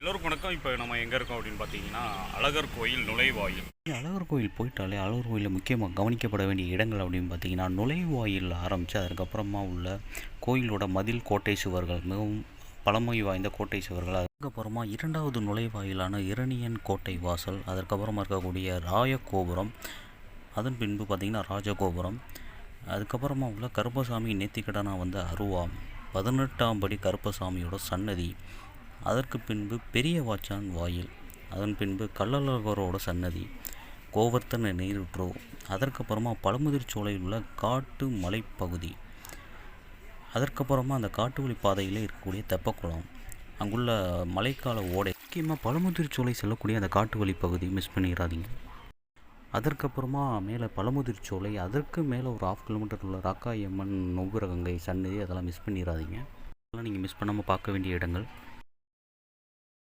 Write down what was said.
எல்லோருக்கும் வணக்கம். இப்போ நம்ம எங்கே இருக்கோம் அப்படின்னு பார்த்தீங்கன்னா அழகர் கோயில் நுழைவாயில். அழகர் கோயில் போயிட்டாலே அழகர் கோயிலில் முக்கியமாக கவனிக்கப்பட வேண்டிய இடங்கள் அப்படின்னு பார்த்தீங்கன்னா நுழைவாயில் ஆரம்பித்து அதுக்கப்புறமா உள்ள கோயிலோட மதில் கோட்டை சுவர்கள் மிகவும் பழமை வாய்ந்த கோட்டை சுவர்கள் அதுக்கப்புறமா இரண்டாவது நுழைவாயிலான இரணியன் கோட்டை வாசல் அதற்கப்புறமா இருக்கக்கூடிய ராயகோபுரம் அதன் பின்பு பார்த்திங்கன்னா ராஜகோபுரம் அதுக்கப்புறமா உள்ள கருப்பசாமி நேத்திக்கடனா வந்த அருவா பதினெட்டாம் படி கருப்பசாமியோட சன்னதி அதற்கு பின்பு பெரிய வாச்சான் வாயில் அதன் பின்பு கள்ளழகரோட சன்னதி கோவர்த்தன நீருற்றோ அதற்கப்புறமா பழமுதிர் சோலையில் உள்ள காட்டு மலைப்பகுதி அதற்கப்புறமா அந்த காட்டு வழி பாதையில் இருக்கக்கூடிய தெப்பக்குளம் அங்குள்ள மழைக்கால ஓடை. முக்கியமாக பழமுதிர் சோலை செல்லக்கூடிய அந்த காட்டு வழி பகுதி மிஸ் பண்ணிடாதீங்க அதற்கப்புறமா மேலே பழமுதிர் சோலை அதற்கு மேலே ஒரு ஆஃப் கிலோமீட்டர் உள்ள ராக்காயம்மன் நொகுரகங்கை சன்னதி அதெல்லாம் மிஸ் பண்ணிடாதீங்க அதெல்லாம் நீங்கள் மிஸ் பண்ணாமல் பார்க்க வேண்டிய இடங்கள்.